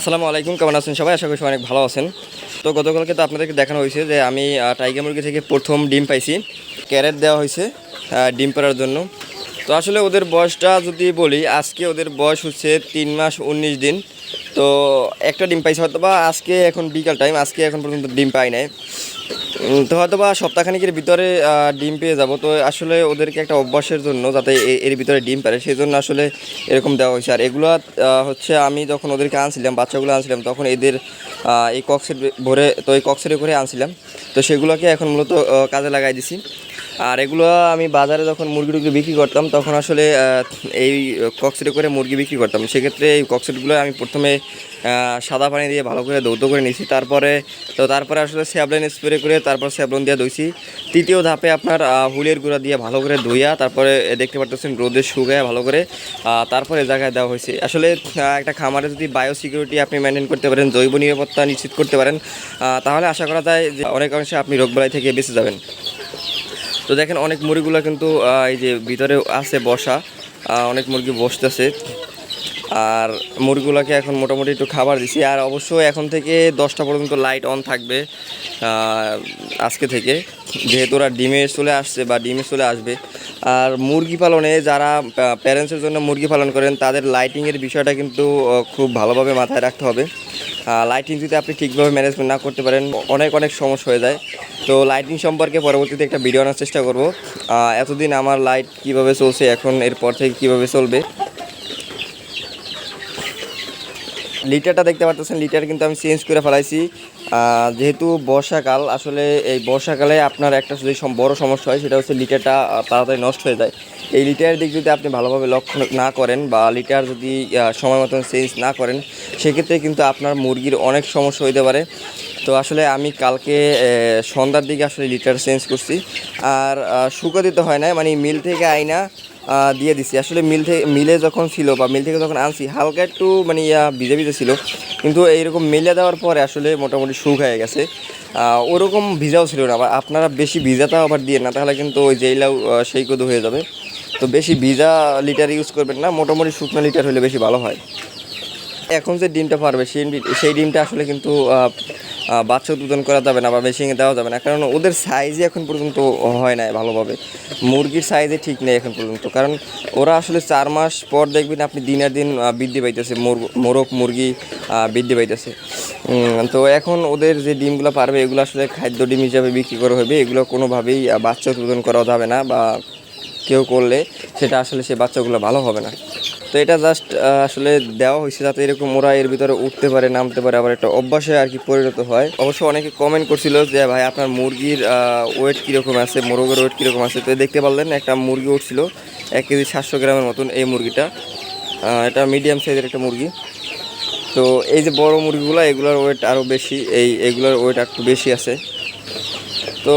আসসালামু আলাইকুম, কেমন আছেন সবাই? আশা করি অনেক ভালো আছেন। তো গতকালকে তো আপনাদেরকে দেখানো হয়েছে যে আমি টাইগার মুরগি থেকে প্রথম ডিম পাইছি। ক্যারেট দেওয়া হয়েছে ডিম পাড়ার জন্য। তো আসলে ওদের বয়সটা যদি বলি, আজকে ওদের বয়স হচ্ছে তিন মাস উনিশ দিন। তো একটা ডিম পাইছে হয়তো বা আজকে এখন বিকাল টাইম আজকে এখন পর্যন্ত ডিম পাই নাই। তো হয়তো বা সপ্তাহখানিকের ভিতরে ডিম পেয়ে যাব। তো আসলে ওদেরকে একটা অভ্যাসের জন্য যাতে এর ভিতরে ডিম পারে সেই জন্য আসলে এরকম দেওয়া হয়েছে। আর এগুলো হচ্ছে আমি যখন ওদেরকে আনছিলাম, বাচ্চাগুলো আনছিলাম, তখন এদের এই কক্সের ভরে, তো এই কক্সের করে আনছিলাম। তো সেগুলোকে এখন মূলত কাজে লাগাই দিছি। আর এগুলো আমি বাজারে যখন মুরগি টুরগি বিক্রি করতাম, তখন আসলে এই কক্সেটে করে মুরগি বিক্রি করতাম। সেক্ষেত্রে এই কক্সেটগুলো আমি প্রথমে সাদা পানি দিয়ে ভালো করে দৌত করে নিয়েছি। তারপরে, তো তারপরে আসলে স্যাবলাইন স্প্রে করে তারপর স্যাবলন দিয়ে ধুইছি তৃতীয় ধাপে আপনার হুলের গুঁড়া দিয়ে ভালো করে ধুইয়া, তারপরে দেখতে পারতেছেন রোদে শুকায় ভালো করে তারপরে জায়গায় দেওয়া হয়েছে। আসলে একটা খামারে যদি বায়ো সিকিউরিটি আপনি মেনটেন করতে পারেন, জৈব নিরাপত্তা নিশ্চিত করতে পারেন তাহলে আশা করা যায় যে অনেক অংশে আপনি রোগবালাই থেকে বেঁচে যাবেন। তো দেখেন অনেক মুরগিগুলো কিন্তু এই যে ভিতরে আছে বসা অনেক মুরগি বসতেছে। আর মুরগিগুলোকে এখন মোটামুটি একটু খাবার দিছি। আর অবশ্যই এখন থেকে দশটা পর্যন্ত লাইট অন থাকবে আজকে থেকে। যেহেতু ওরা ডিমে চলে আসছে বা ডিমে চলে আসবে। আর মুরগি পালনে যারা প্যারেন্টসের জন্য মুরগি পালন করেন, তাদের লাইটিংয়ের বিষয়টা কিন্তু খুব ভালোভাবে মাথায় রাখতে হবে। লাইটিং যদি আপনি ঠিকভাবে ম্যানেজমেন্ট না করতে পারেন, অনেক অনেক সমস্যা হয়ে যায়। তো লাইটিং সম্পর্কে পরবর্তীতে একটা ভিডিও আনার চেষ্টা করব। এতদিন আমার লাইট কীভাবে চলছে, এখন এরপর থেকে কীভাবে চলবে লিটারটা দেখতে পারতেছেন, লিটার কিন্তু আমি চেঞ্জ করে ফেলাইছি। যেহেতু বর্ষাকাল, আসলে এই বর্ষাকালে আপনার একটা যদি বড় সমস্যা হয়, সেটা হচ্ছে লিটারটা তাড়াতাড়ি নষ্ট হয়ে যায়। এই লিটারের দিক যদি আপনি ভালোভাবে লক্ষ্য না করেন বা লিটার যদি সময় মতন চেঞ্জ না করেন, সেক্ষেত্রে কিন্তু আপনার মুরগির অনেক সমস্যা হইতে পারে। তো আসলে আমি কালকে সন্ধ্যার দিকে আসলে লিটার চেঞ্জ করছি। আর শুকো দিতে হয় না মানে মিল থেকে আইনা দিয়ে দিছি। আসলে মিল থেকে মিলে যখন ছিল বা মিল থেকে যখন আনছি, হালকা একটু মানে ইয়া ভিজে ভিজে ছিল। কিন্তু এইরকম মিলে দেওয়ার পরে আসলে মোটামুটি সুখ হয়ে গেছে। ওরকম ভিজাও ছিল না। আবার আপনারা বেশি ভিজাটাও আবার দিয়ে না, তাহলে কিন্তু ওই জেইলাও লাউ সেই কদু হয়ে যাবে। তো বেশি ভিজা লিটার ইউজ করবেন না, মোটামুটি শুকনো লিটার হলে বেশি ভালো হয়। এখন যে ডিমটা পারবে সেই সেই ডিমটা আসলে কিন্তু বাচ্চা উৎপাদন করা যাবে না বা মেশিনে দেওয়া যাবে না। কারণ ওদের সাইজই এখন পর্যন্ত হয় নাই ভালোভাবে। মুরগির সাইজে ঠিক নেই এখন পর্যন্ত। কারণ ওরা আসলে চার মাস পর দেখবেন আপনি দিনের দিন বৃদ্ধি পাইতেছে। মোরগ, মুরগি বৃদ্ধি পাইতেছে। তো এখন ওদের যে ডিমগুলো পারবে, এগুলো আসলে খাদ্য ডিম হিসাবে বিক্রি করা হবে। এগুলো কোনোভাবেই বাচ্চা উৎপাদন করা যাবে না বা কেউ করলে সেটা আসলে সে বাচ্চাগুলো ভালো হবে না। তো এটা জাস্ট আসলে দেওয়া হয়েছে যাতে এরকম ওরা এর ভিতরে উঠতে পারে, নামতে পারে, আবার একটা অভ্যাসে আর কি পরিণত হয়। অবশ্য অনেকে কমেন্ট করছিল যে, ভাই, আপনার মুরগির ওয়েট কীরকম আছে, মোরগের ওয়েট কীরকম আছে? তো দেখতে পারলেন, একটা মুরগি উঠছিল, এক কেজি সাতশো গ্রামের মতন এই মুরগিটা। এটা মিডিয়াম সাইজের একটা মুরগি। তো এই যে বড় মুরগিগুলো, এগুলোর ওয়েট আরও বেশি, এই, এগুলোর ওয়েট একটু বেশি আছে। তো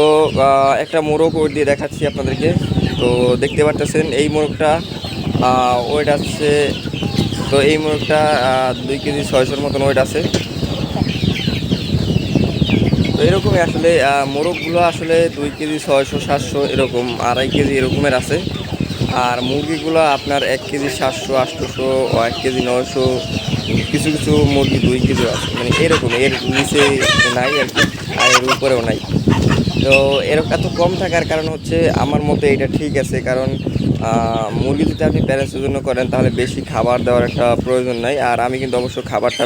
একটা মোরগ ওয়েট দিয়ে দেখাচ্ছি আপনাদেরকে। তো দেখতে পারতেছেন, এই মোরগটা ওয়েট আছে, তো এই মোরগটা দুই কেজি ছয়শোর মতন ওয়েট আছে। তো এরকমই আসলে মোরগগুলো আসলে দুই কেজি ছয়শো, সাতশো এরকম, আড়াই কেজি এরকমের আছে। আর মুরগিগুলো আপনার এক কেজি সাতশো, আটশোশো এক কেজি নয়শো, কিছু কিছু মুরগি দুই কেজি আছে। মানে এরকম এর নিচে নাই আর কি আর এর উপরেও নাই। তো এরকম এত কম থাকার কারণ হচ্ছে আমার মতে এটা ঠিক আছে, কারণ মুরগি যদি আপনি প্যারেন্টসের জন্য করেন তাহলে বেশি খাবার দেওয়ার একটা প্রয়োজন নাই। আর আমি কিন্তু অবশ্য খাবারটা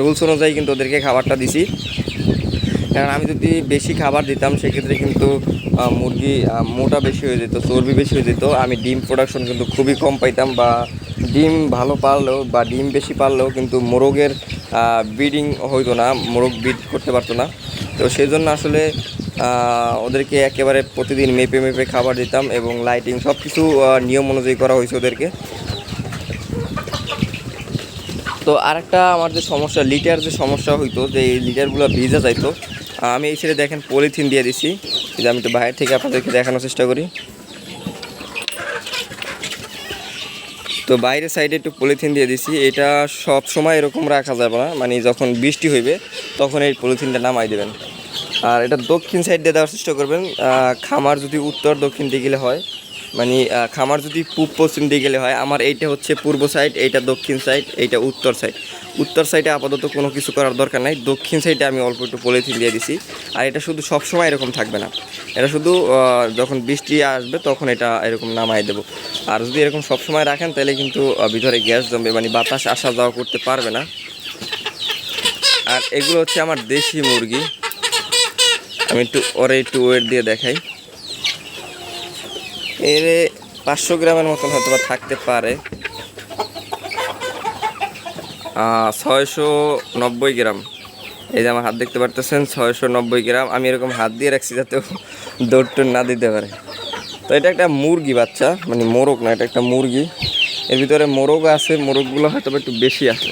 রুলস অনুযায়ী কিন্তু ওদেরকে খাবারটা দিছি। কারণ আমি যদি বেশি খাবার দিতাম, সেক্ষেত্রে কিন্তু মুরগি মোটা বেশি হয়ে যেত, চর্বি বেশি হয়ে যেত। আমি ডিম প্রোডাকশন কিন্তু খুবই কম পাইতাম বা ডিম ভালো পারলেও বা ডিম বেশি পারলেও কিন্তু মোরগের ব্রিডিং হইতো না, মোরগ ব্রিড করতে পারতো না। তো সেই জন্য আসলে ওদেরকে একেবারে প্রতিদিন মেপে মেপে খাবার দিতাম এবং লাইটিং সব কিছু নিয়ম অনুযায়ী করা হয়েছে ওদেরকে। তো আরেকটা আমার যে সমস্যা লিটার যে সমস্যা হইতো, যে এই লিটারগুলো ভিজা যাইতো আমি এই ছেড়ে দেখেন পলিথিন দিয়ে দিছি। যে আমি একটু বাইরে থেকে আপনাদেরকে দেখানোর চেষ্টা করি। তো বাইরের সাইডে একটু পলিথিন দিয়ে দিছি। এটা সব সময় এরকম রাখা যাবে না। মানে যখন বৃষ্টি হইবে, তখন এই পলিথিনটা নামাই দেবেন। আর এটা দক্ষিণ সাইড দিয়ে দেওয়ার চেষ্টা করবেন। খামার যদি উত্তর দক্ষিণ দিকে হয় মানে খামার যদি পূব পশ্চিম দিকে গেলে হয়, আমার এইটা হচ্ছে পূর্ব সাইড এইটা দক্ষিণ সাইড এইটা উত্তর সাইড উত্তর সাইডে আপাতত কোনো কিছু করার দরকার নাই। দক্ষিণ সাইডে আমি অল্প একটু পলিথিন দিয়ে দিছি। আর এটা শুধু সবসময় এরকম থাকবে না। এটা শুধু যখন বৃষ্টি আসবে তখন এটা এরকম নামাই দেবো। আর যদি এরকম সবসময় রাখেন, তাহলে কিন্তু ভিতরে গ্যাস জমবে মানে বাতাস আসা যাওয়া করতে পারবে না। আর এগুলো হচ্ছে আমার দেশি মুরগি। আমি একটু ওরে একটু ওয়েট দিয়ে দেখাই। এর পাঁচশো গ্রামের মতন হয়তো বা থাকতে পারে। ছয়শো নব্বই গ্রাম। এই যে আমার হাত দেখতে পারতেছেন, ছয়শো নব্বই গ্রাম। আমি এরকম হাত দিয়ে রাখছি যাতে দৌড় না দিতে পারে। তো এটা একটা মুরগি বাচ্চা মানে মোরগ না, এটা একটা মুরগি। এর ভিতরে মোরগ আছে, মোরগগুলো হয়তো একটু বেশি আছে।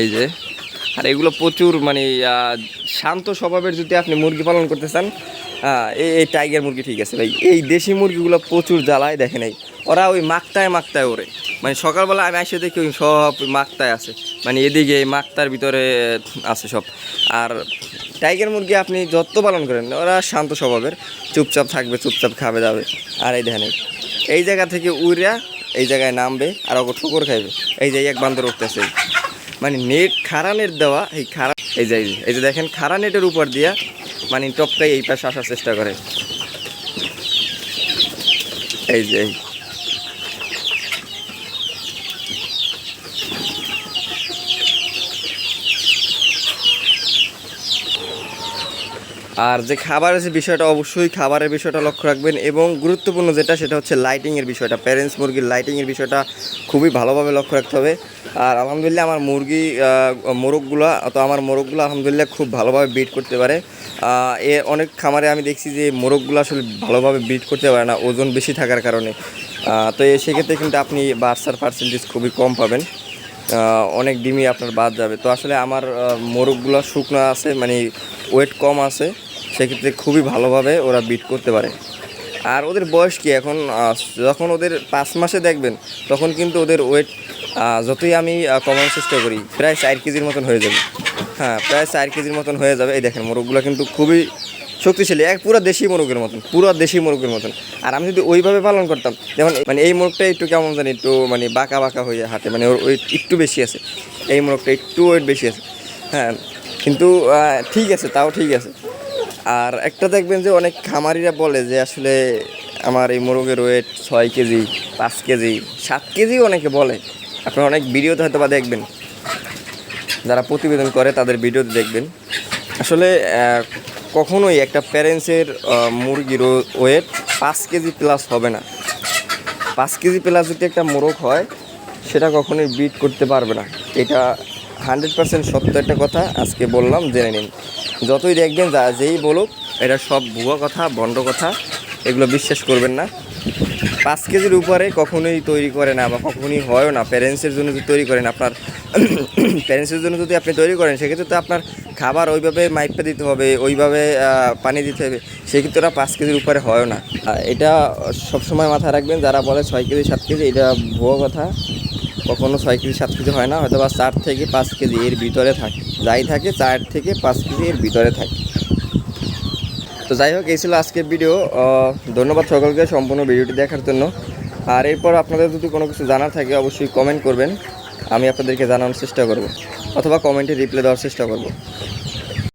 এই যে আর এগুলো প্রচুর মানে শান্ত স্বভাবের যদি আপনি মুরগি পালন করতে চান এই টাইগার মুরগি ঠিক আছে ভাই। এই দেশি মুরগিগুলো প্রচুর জ্বালায় দেখে নাই ওরা ওই মাকতায় মাকতায় ওরে মানে সকালবেলা আমি এসে দেখি ওই সব মাকতায় আছে। মানে এদিকে মাকতার ভিতরে আছে সব। আর টাইগার মুরগি আপনি যত পালন করেন, ওরা শান্ত স্বভাবের। চুপচাপ থাকবে, চুপচাপ খাবে, যাবে। আর এই দেখেন এই। জায়গা থেকে উড়িয়া এই জায়গায় নামবে আর ওকে ঠোকর খাইবে। এই যে এই এক বান্দর উঠতেছে। মানে নেট খাড়া নেট দেওয়া, এই খারা এই যে- এই যে দেখেন খারা নেটের উপর দিয়া মানে টপটাই এই পাশে আসার চেষ্টা করে। এই যে আর যে খাবারের যে বিষয়টা, অবশ্যই খাবারের বিষয়টা লক্ষ্য রাখবেন এবং গুরুত্বপূর্ণ যেটা, সেটা হচ্ছে লাইটিংয়ের বিষয়টা। প্যারেন্টস মুরগির লাইটিংয়ের বিষয়টা খুবই ভালোভাবে লক্ষ্য রাখতে হবে। আর আলহামদুলিল্লাহ আমার মুরগি মোরগগুলো, তো আমার মোরগগুলো আলহামদুলিল্লাহ খুব ভালোভাবে বিট করতে পারে। এ অনেক খামারে আমি দেখছি যে মোরগগুলো আসলে ভালোভাবে বিট করতে পারে না, ওজন বেশি থাকার কারণে। তো সেক্ষেত্রে কিন্তু আপনি বার্সার পার্সেন্টেজ খুবই কম পাবেন। অনেক ডিমই আপনার বাদ যাবে। তো আসলে আমার মোরগগুলো শুকনো আছে মানে ওয়েট কম আছে। সেক্ষেত্রে খুবই ভালোভাবে ওরা বিট করতে পারে। আর ওদের বয়স কি এখন? যখন ওদের পাঁচ মাসে দেখবেন, তখন কিন্তু ওদের ওয়েট যতই আমি কমানোর চেষ্টা করি, প্রায় চার কেজির মতন হয়ে যাবে। হ্যাঁ প্রায় চার কেজির মতন হয়ে যাবে। এই দেখেন, মোরগগুলো কিন্তু খুবই শক্তিশালী। এক পুরো দেশি মোরগের মতন, পুরো দেশি মোরগের মতন। আর আমি যদি ওইভাবে পালন করতাম, যেমন মানে এই মোরগটা একটু কেমন জানি একটু মানে বাঁকা বাঁকা হয়ে হাতে মানে ওর ওয়েট একটু বেশি আছে। এই মোরগটা একটু ওয়েট বেশি আছে। হ্যাঁ কিন্তু ঠিক আছে, তাও ঠিক আছে। আর একটা দেখবেন যে অনেক খামারিরা বলে যে আসলে আমার এই মোরগের ওয়েট ছয় কেজি, পাঁচ কেজি, সাত কেজি অনেকে বলে। আপনারা অনেক ভিডিওতে হয়তো বা দেখবেন। যারা প্রতিবেদন করে তাদের ভিডিওতে দেখবেন। আসলে কখনোই একটা প্যারেন্টসের মুরগির ওয়েট পাঁচ কেজি প্লাস হবে না। পাঁচ কেজি প্লাস যদি একটা মোরগ হয়, সেটা কখনোই বিট করতে পারবে না। এটা হান্ড্রেড পার্সেন্ট সত্য একটা কথা আজকে বললাম, জেনে নিন। যতই দেখবেন যা যেই বলুক, এটা সব ভুয়া কথা, বন্ড কথা, এগুলো বিশ্বাস করবেন না। পাঁচ কেজির উপরে কখনোই তৈরি করে না বা কখনোই হয়ও না। প্যারেন্টসের জন্য যদি তৈরি করেন আপনার প্যারেন্টসের জন্য যদি আপনি তৈরি করেন, সেক্ষেত্রে তো আপনার খাবার ওইভাবে মাইপে দিতে হবে, ওইভাবে পানি দিতে হবে। সেক্ষেত্রে ওরা পাঁচ কেজির উপরে হয়ও না। এটা সবসময় মাথায় রাখবেন, যারা বলে ছয় কেজি, সাত কেজি, এটা ভুয়া কথা। কখনো ছয় কেজি, সাত কেজি হয় না হয়তো বা চার থেকে পাঁচ কেজি এর ভিতরে থাকে। যাই থাকে, চার থেকে পাঁচ কেজি এর ভিতরে থাকে। তো যাই হোক, এই ছিল আজকের ভিডিও ধন্যবাদ সকলকে সম্পূর্ণ ভিডিওটি দেখার জন্য। আর এরপর আপনাদের যদি কোনো কিছু জানার থাকে, অবশ্যই কমেন্ট করবেন। আমি আপনাদেরকে জানানোর চেষ্টা করব, অথবা কমেন্টে রিপ্লাই দেওয়ার চেষ্টা করব।